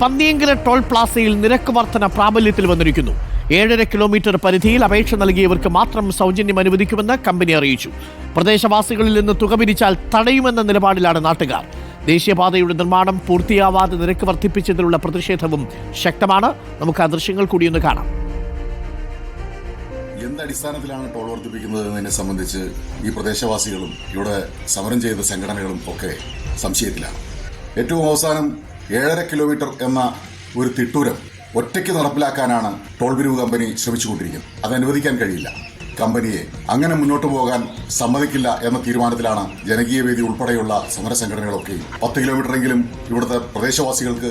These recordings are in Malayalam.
പന്നിയങ്കര ടോൾ പ്ലാസയിൽ നിരക്ക് വർധന പ്രാബല്യത്തിൽ വന്നിരിക്കുന്നു. ഏഴര കിലോമീറ്റർ പരിധിയിൽ അപേക്ഷ നൽകിയവർക്ക് മാത്രം സൗജന്യം അനുവദിക്കുമെന്ന് കമ്പനി അറിയിച്ചു. പ്രദേശവാസികളിൽ നിന്ന് തുക പിരിച്ചാൽ തടയുമെന്ന നിലപാടിലാണ് നാട്ടുകാർ. ദേശീയപാതയുടെ നിർമ്മാണം പൂർത്തിയാവാതെ നിരക്ക് വർദ്ധിപ്പിച്ചതിലുള്ള പ്രതിഷേധവും ശക്തമാണ്. നമുക്ക് ആ ദൃശ്യങ്ങൾ കൂടിയൊന്ന് കാണാം. എന്ത് അടിസ്ഥാനത്തിലാണ് ടോൾ വർദ്ധിപ്പിക്കുന്നത് എന്നതിനെ സംബന്ധിച്ച് ഈ പ്രദേശവാസികളും ഇവിടെ സമരം ചെയ്ത സംഘടനകളും ഒക്കെ സംശയത്തിലാണ്. ഏറ്റവും അവസാനം ഏഴര കിലോമീറ്റർ എന്ന ഒരു തിട്ടൂരം ഒറ്റയ്ക്ക് നടപ്പിലാക്കാനാണ് ടോൾ പിരിവ് കമ്പനി ശ്രമിച്ചുകൊണ്ടിരിക്കുന്നത്. അത് അനുവദിക്കാൻ കഴിയില്ല. കമ്പനിയെ അങ്ങനെ മുന്നോട്ട് പോകാൻ സമ്മതിക്കില്ല എന്ന തീരുമാനത്തിലാണ് ജനകീയ വേദി ഉൾപ്പെടെയുള്ള സമരസംഘടനകളൊക്കെ പത്ത് കിലോമീറ്ററെങ്കിലും ഇവിടുത്തെ പ്രദേശവാസികൾക്ക്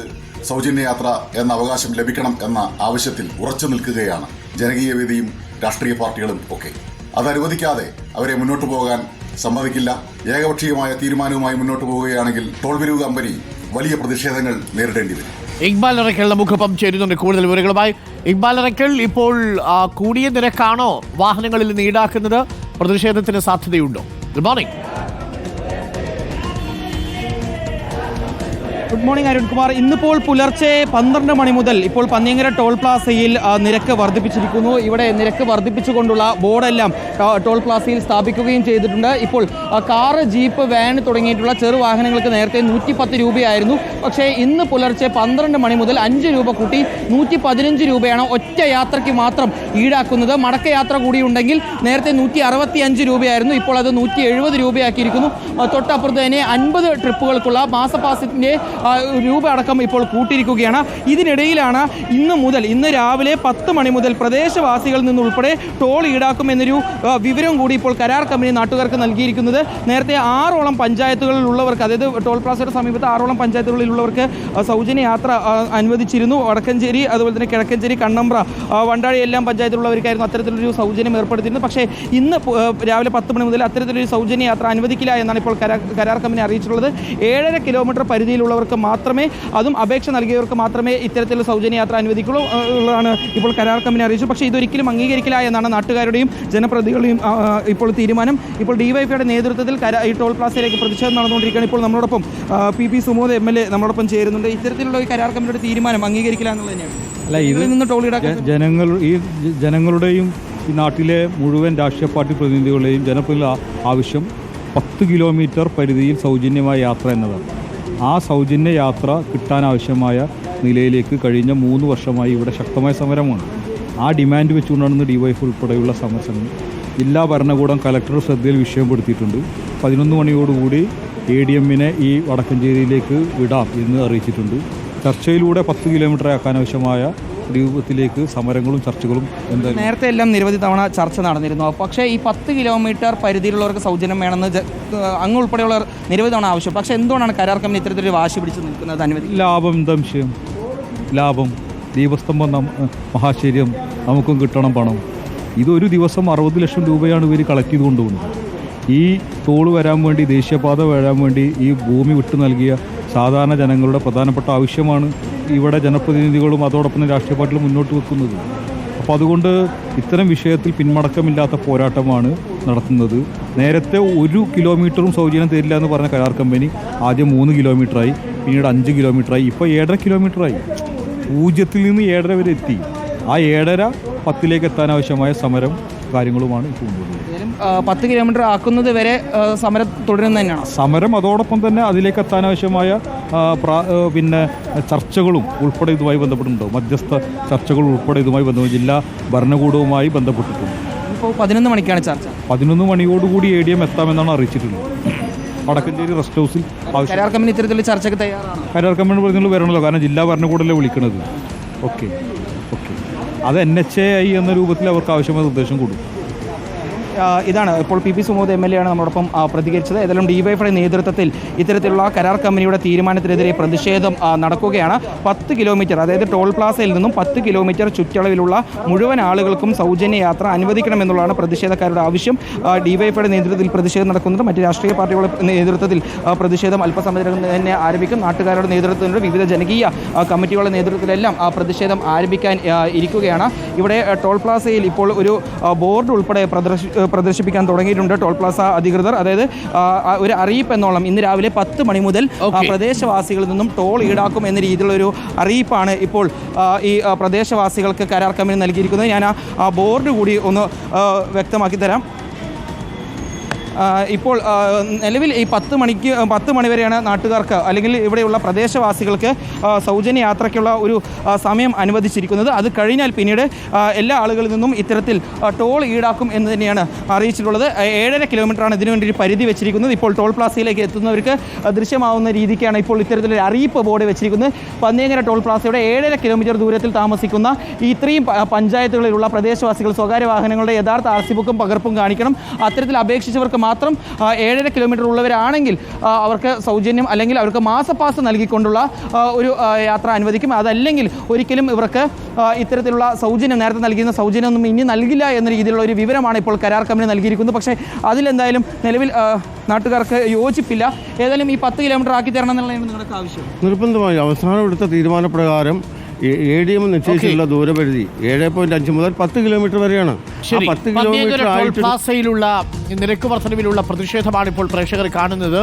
സൗജന്യ യാത്ര എന്ന അവകാശം ലഭിക്കണം എന്ന ആവശ്യത്തിൽ ഉറച്ചു നിൽക്കുകയാണ് ജനകീയ വേദിയും രാഷ്ട്രീയ പാർട്ടികളും ഒക്കെ. അത് അനുവദിക്കാതെ അവരെ മുന്നോട്ട് പോകാൻ സമ്മതിക്കില്ല. ഏകപക്ഷീയമായ തീരുമാനവുമായി മുന്നോട്ട് പോവുകയാണെങ്കിൽ ടോൾ പിരിവ് കമ്പനി വലിയ പ്രതിഷേധങ്ങൾ നേരിടേണ്ടി വരും. ഇക്ബാൽ അറക്കൽ മുഖപ്പം ചേരുന്നുണ്ട്. കൂടുതൽ വിവരങ്ങളുമായി ഇക്ബാൽ ഇറക്കൽ ഇപ്പോൾ കൂടിയ നിരക്കാണോ വാഹനങ്ങളിൽ നിന്ന് ഈടാക്കുന്നത്? പ്രതിഷേധത്തിന് സാധ്യതയുണ്ടോ? Good morning good morning Arunkumar. ഇന്നിപ്പോൾ പുലർച്ചെ പന്ത്രണ്ട് മണി മുതൽ ഇപ്പോൾ പന്നിയങ്കര ടോൾ പ്ലാസയിൽ നിരക്ക് വർദ്ധിപ്പിച്ചിരിക്കുന്നു. ഇവിടെ നിരക്ക് വർദ്ധിപ്പിച്ചുകൊണ്ടുള്ള ബോർഡെല്ലാം ടോൾ പ്ലാസയിൽ സ്ഥാപിക്കുകയും ചെയ്തിട്ടുണ്ട്. ഇപ്പോൾ കാറ് ജീപ്പ് വാൻ തുടങ്ങിയിട്ടുള്ള ചെറു വാഹനങ്ങൾക്ക് നേരത്തെ നൂറ്റി പത്ത് രൂപയായിരുന്നു. പക്ഷേ ഇന്ന് പുലർച്ചെ പന്ത്രണ്ട് മണി മുതൽ അഞ്ച് രൂപ കൂട്ടി നൂറ്റി പതിനഞ്ച് രൂപയാണ് ഒറ്റ യാത്രയ്ക്ക് മാത്രം ഈടാക്കുന്നത്. മടക്ക യാത്ര കൂടി ഉണ്ടെങ്കിൽ നേരത്തെ നൂറ്റി അറുപത്തി അഞ്ച് രൂപയായിരുന്നു. ഇപ്പോൾ അത് നൂറ്റി എഴുപത് രൂപയാക്കിയിരിക്കുന്നു തൊട്ടപ്പുറത്ത് തന്നെ അൻപത് ട്രിപ്പുകൾക്കുള്ള മാസപാസിന്റെ രൂപ അടക്കം ഇപ്പോൾ കൂട്ടിയിരിക്കുകയാണ്. ഇതിനിടയിലാണ് ഇന്ന് മുതൽ ഇന്ന് രാവിലെ പത്ത് മണി മുതൽ പ്രദേശവാസികളിൽ നിന്നുൾപ്പെടെ ടോൾ ഈടാക്കുമെന്നൊരു വിവരം കൂടി ഇപ്പോൾ കരാർ കമ്പനി നാട്ടുകാർക്ക് നൽകിയിരിക്കുന്നത്. നേരത്തെ ആറോളം പഞ്ചായത്തുകളിലുള്ളവർക്ക് അതായത് ടോൾ പ്ലാസയുടെ സമീപത്ത് ആറോളം പഞ്ചായത്തുകളിലുള്ളവർക്ക് സൗജന്യ യാത്ര അനുവദിച്ചിരുന്നു. വടക്കഞ്ചേരി അതുപോലെ തന്നെ കിഴക്കഞ്ചേരി കണ്ണമ്പ്ര വണ്ടാഴി എല്ലാം പഞ്ചായത്തിലുള്ളവർക്കായിരുന്നു അത്തരത്തിലൊരു സൗജന്യം ഏർപ്പെടുത്തിയിരുന്നത്. പക്ഷേ ഇന്ന് രാവിലെ പത്ത് മണി മുതൽ അത്തരത്തിലൊരു സൗജന്യ യാത്ര അനുവദിക്കില്ല എന്നാണ് ഇപ്പോൾ കരാർ കമ്പനി അറിയിച്ചിട്ടുള്ളത്. ഏഴര കിലോമീറ്റർ പരിധിയിലുള്ളവർക്ക് മാത്രമേ അതും അപേക്ഷ നൽകിയവർക്ക് മാത്രമേ ഇത്തരത്തിലുള്ള സൗജന്യ യാത്ര അനുവദിക്കുള്ളൂ ഉള്ളതാണ് ഇപ്പോൾ കരാർ കമ്പനി അറിയിച്ചു പക്ഷേ ഇതൊരിക്കലും അംഗീകരിക്കില്ല എന്നാണ് നാട്ടുകാരുടെയും ജനപ്രതികളുടെയും ഇപ്പോൾ തീരുമാനം. ഇപ്പോൾ ഡിവൈഫിയുടെ നേതൃത്വത്തിൽ കരാ ഈ ടോൾ പ്ലാസയിലേക്ക് പ്രതിഷേധം നടന്നുകൊണ്ടിരിക്കുകയാണ്. ഇപ്പോൾ നമ്മളോടൊപ്പം P P Sumod M L A നമ്മളോടൊപ്പം ചേരുന്നുണ്ട്. ഇത്തരത്തിലുള്ള ഈ കരാർ കമ്പനിയുടെ തീരുമാനം അംഗീകരിക്കില്ല എന്നുള്ളത് തന്നെയാണ്. അല്ല ഇത് ഇതിൽ നിന്ന് ടോൾ ഈടാക്കാൻ ജനങ്ങൾ ഈ ജനങ്ങളുടെയും ഈ നാട്ടിലെ മുഴുവൻ രാഷ്ട്രീയ പാർട്ടി പ്രതിനിധികളുടെയും ജനപ്രതിനിധി ആവശ്യം പത്ത് കിലോമീറ്റർ പരിധിയിൽ സൗജന്യമായ യാത്ര എന്നതാണ്. ആ സൗജന്യ യാത്ര കിട്ടാനാവശ്യമായ നിലയിലേക്ക് കഴിഞ്ഞ മൂന്ന് വർഷമായി ഇവിടെ ശക്തമായ സമരമാണ്. ആ ഡിമാൻഡ് വെച്ചുകൊണ്ടാണ് ഇന്ന് ഡിവൈഫ് ഉൾപ്പെടെയുള്ള സമരസംഘം ജില്ലാ ഭരണകൂടം കലക്ടർ ശ്രദ്ധയിൽ വിഷയപ്പെടുത്തിയിട്ടുണ്ട്. പതിനൊന്ന് മണിയോടുകൂടി എ ഡി എമ്മിനെ ഈ വടക്കഞ്ചേരിയിലേക്ക് വിടാം എന്ന് അറിയിച്ചിട്ടുണ്ട്. ചർച്ചയിലൂടെ പത്ത് കിലോമീറ്റർ ആക്കാനാവശ്യമായ രൂപത്തിലേക്ക് സമരങ്ങളും ചർച്ചകളും എന്തായാലും നേരത്തെ എല്ലാം നിരവധി തവണ ചർച്ച നടന്നിരുന്നു. പക്ഷേ ഈ പത്ത് കിലോമീറ്റർ പരിധിയിലുള്ളവർക്ക് സൗജന്യം വേണമെന്ന് അങ്ങ് ഉൾപ്പെടെയുള്ളവർ നിരവധി തവണ ആവശ്യം. പക്ഷേ എന്തുകൊണ്ടാണ് കരാർ കമ്പനി ഇത്തരത്തിലൊരു വാശി പിടിച്ച് നിൽക്കുന്നത് അനുവദി ലാഭം വിഷയം? ലാഭം. ദീപസ്തംഭം മഹാശര്യം. നമുക്കും കിട്ടണം പണം. ഇതൊരു ദിവസം അറുപത് ലക്ഷം രൂപയാണ് ഇവർ കളക്ട് ചെയ്ത് കൊണ്ടുപോകുന്നത് ഈ തോൾ വരാൻ വേണ്ടി ദേശീയപാത വരാൻ വേണ്ടി ഈ ഭൂമി വിട്ടു നൽകിയ സാധാരണ ജനങ്ങളുടെ പ്രധാനപ്പെട്ട ആവശ്യമാണ് ഇവിടെ ജനപ്രതിനിധികളും അതോടൊപ്പം രാഷ്ട്രീയ പാർട്ടികളും മുന്നോട്ട് വെക്കുന്നത്. അപ്പോൾ അതുകൊണ്ട് ഇത്തരം വിഷയത്തിൽ പിന്മടക്കമില്ലാത്ത പോരാട്ടമാണ് നടത്തുന്നത്. നേരത്തെ ഒരു കിലോമീറ്ററും സൗജന്യം തരില്ല എന്ന് പറഞ്ഞ കരാർ കമ്പനി ആദ്യം മൂന്ന് കിലോമീറ്ററായി പിന്നീട് അഞ്ച് കിലോമീറ്ററായി ഇപ്പോൾ ഏഴര കിലോമീറ്ററായി. പൂജ്യത്തിൽ നിന്ന് ഏഴര വരെ എത്തി. ആ ഏഴര പത്തിലേക്ക് എത്താനാവശ്യമായ സമരം കാര്യങ്ങളുമാണ് ഇപ്പോൾ കൊണ്ടുവരുന്നത് പത്ത് കിലോമീറ്റർ ആക്കുന്നത് വരെ സമരം തുടരുന്നത് തന്നെയാണ്. സമരം അതോടൊപ്പം തന്നെ അതിലേക്ക് എത്താനാവശ്യമായ ആവശ്യമായ പിന്നെ ചർച്ചകളും ഉൾപ്പെടെ ഇതുമായി ബന്ധപ്പെട്ടിട്ടുണ്ട്. മധ്യസ്ഥ ചർച്ചകൾ ഉൾപ്പെടെ ഇതുമായി ബന്ധപ്പെട്ട് ജില്ലാ ഭരണകൂടവുമായി ബന്ധപ്പെട്ടിട്ടുണ്ട്. ഇപ്പോൾ പതിനൊന്ന് മണിക്കാണ് ചർച്ച. പതിനൊന്ന് മണിയോടുകൂടി എ ഡി എം എത്താമെന്നാണ് അറിയിച്ചിട്ടുള്ളത്. വടക്കഞ്ചേരി റെസ്റ്റ് ഹൗസിൽ കരാർ കമ്പനി ഇത്തരത്തിലുള്ള ചർച്ചയ്ക്ക് തയ്യാറാണ്. കരാർ കമ്പനി പ്രതിനിധികൾ വരണമല്ലോ കാരണം ജില്ലാ ഭരണകൂടമല്ലേ വിളിക്കണത്. ഓക്കെ. ഓക്കെ. അത് എൻ എച്ച് എ ഐ എന്ന രൂപത്തിൽ അവർക്ക് ആവശ്യമായ നിർദ്ദേശം കൊടുക്കും. ഇതാണ്. ഇപ്പോൾ P P Sumod M L A ആണ് നമ്മളോടൊപ്പം ആ, പ്രതികരിച്ചത്. ഏതായാലും ഡിവൈഫൈ നേതൃത്വത്തിൽ ഇത്തരത്തിലുള്ള കരാർ കമ്പനിയുടെ തീരുമാനത്തിനെതിരെ പ്രതിഷേധം നടക്കുകയാണ്. പത്ത് കിലോമീറ്റർ അതായത് ടോൾ പ്ലാസയിൽ നിന്നും പത്ത് കിലോമീറ്റർ ചുറ്റളവിലുള്ള മുഴുവൻ ആളുകൾക്കും സൗജന്യ യാത്ര അനുവദിക്കണമെന്നുള്ളതാണ് പ്രതിഷേധക്കാരുടെ ആവശ്യം. ഡിവൈഫൈയുടെ നേതൃത്വത്തിൽ പ്രതിഷേധം നടക്കുന്നുണ്ട്. മറ്റ് രാഷ്ട്രീയ പാർട്ടികളുടെ നേതൃത്വത്തിൽ പ്രതിഷേധം അല്പസമയത്തിനകം തന്നെ ആരംഭിക്കും. നാട്ടുകാരുടെ നേതൃത്വത്തിലുള്ള വിവിധ ജനകീയ കമ്മിറ്റികളുടെ നേതൃത്വത്തിലെല്ലാം പ്രതിഷേധം ആരംഭിക്കാൻ ഇരിക്കുകയാണ്. ഇവിടെ ടോൾ പ്ലാസയിൽ ഇപ്പോൾ ഒരു ബോർഡ് ഉൾപ്പെടെ പ്രദർശി പ്രദർശിപ്പിക്കാൻ തുടങ്ങിയിട്ടുണ്ട് ടോൾ പ്ലാസ അധികൃതർ. അതായത് ഒരു അറിയിപ്പ് എന്നോളം ഇന്ന് രാവിലെ പത്ത് മണി മുതൽ പ്രദേശവാസികളിൽ നിന്നും ടോൾ ഈടാക്കും എന്ന രീതിയിലുള്ള ഒരു അറിയിപ്പാണ് ഇപ്പോൾ ഈ പ്രദേശവാസികൾക്ക് കരാർ കമ്പനി നൽകിയിരിക്കുന്നത്. ഞാൻ ആ- ബോർഡ് കൂടി ഒന്ന് വ്യക്തമാക്കി തരാം. ഇപ്പോൾ നിലവിൽ ഈ പത്ത് മണിക്ക് പത്ത് മണിവരെയാണ് നാട്ടുകാർക്ക് അല്ലെങ്കിൽ ഇവിടെയുള്ള പ്രദേശവാസികൾക്ക് സൗജന്യ യാത്രയ്ക്കുള്ള ഒരു സമയം അനുവദിച്ചിരിക്കുന്നത്. അത് കഴിഞ്ഞാൽ പിന്നീട് എല്ലാ ആളുകളിൽ നിന്നും ഇത്തരത്തിൽ ടോൾ ഈടാക്കും എന്ന് തന്നെയാണ് അറിയിച്ചിട്ടുള്ളത്. ഏഴര കിലോമീറ്ററാണ് ഇതിനു വേണ്ടി ഒരു പരിധി വെച്ചിരിക്കുന്നത്. ഇപ്പോൾ ടോൾ പ്ലാസയിലേക്ക് എത്തുന്നവർക്ക് ദൃശ്യമാവുന്ന രീതിക്കാണ് ഇപ്പോൾ ഇത്തരത്തിലൊരു അറിയിപ്പ് ബോർഡ് വെച്ചിരിക്കുന്നത്. പന്നിയങ്കര ടോൾ പ്ലാസയുടെ ഏഴര കിലോമീറ്റർ ദൂരത്തിൽ താമസിക്കുന്ന ഈ ഇത്രയും പഞ്ചായത്തുകളിലുള്ള പ്രദേശവാസികൾ സ്വകാര്യ വാഹനങ്ങളുടെ യഥാർത്ഥ ആർ സി ബുക്കും പകർപ്പും കാണിക്കണം. അത്തരത്തിൽ അപേക്ഷിച്ചവർക്ക് മാത്രം ഏഴര കിലോമീറ്റർ ഉള്ളവരാണെങ്കിൽ അവർക്ക് സൗജന്യം അല്ലെങ്കിൽ അവർക്ക് മാസപ്പാസ് നൽകിക്കൊണ്ടുള്ള ഒരു യാത്ര അനുവദിക്കും. അതല്ലെങ്കിൽ ഒരിക്കലും ഇവർക്ക് ഇത്തരത്തിലുള്ള സൗജന്യം നേരത്തെ നൽകിയിരുന്ന സൗജന്യമൊന്നും ഇനി നൽകില്ല എന്ന രീതിയിലുള്ള ഒരു വിവരമാണ് ഇപ്പോൾ കരാർ കമ്പനി നൽകിയിരിക്കുന്നത്. പക്ഷേ അതിലെന്തായാലും നിലവിൽ നാട്ടുകാർക്ക് യോജിപ്പില്ല. ഏതായാലും ഈ പത്ത് കിലോമീറ്റർ ആക്കി തരണം എന്നുള്ളതാണ് നിങ്ങളുടെ ആവശ്യം. നിർബന്ധമായി അവസാനം എടുത്ത തീരുമാനപ്രകാരം എ ഡി എം നിശ്ചയിച്ചിട്ടുള്ള ദൂരപരിധി ഏഴ് പോയിന്റ് അഞ്ച് മുതൽ പത്ത് കിലോമീറ്റർ വരെയാണ്. പത്ത് കിലോമീറ്റർ പ്ലാസയിലുള്ള നിരക്ക് വർധനവിലുള്ള പ്രതിഷേധമാണ് ഇപ്പോൾ പ്രേക്ഷകർ കാണുന്നത്.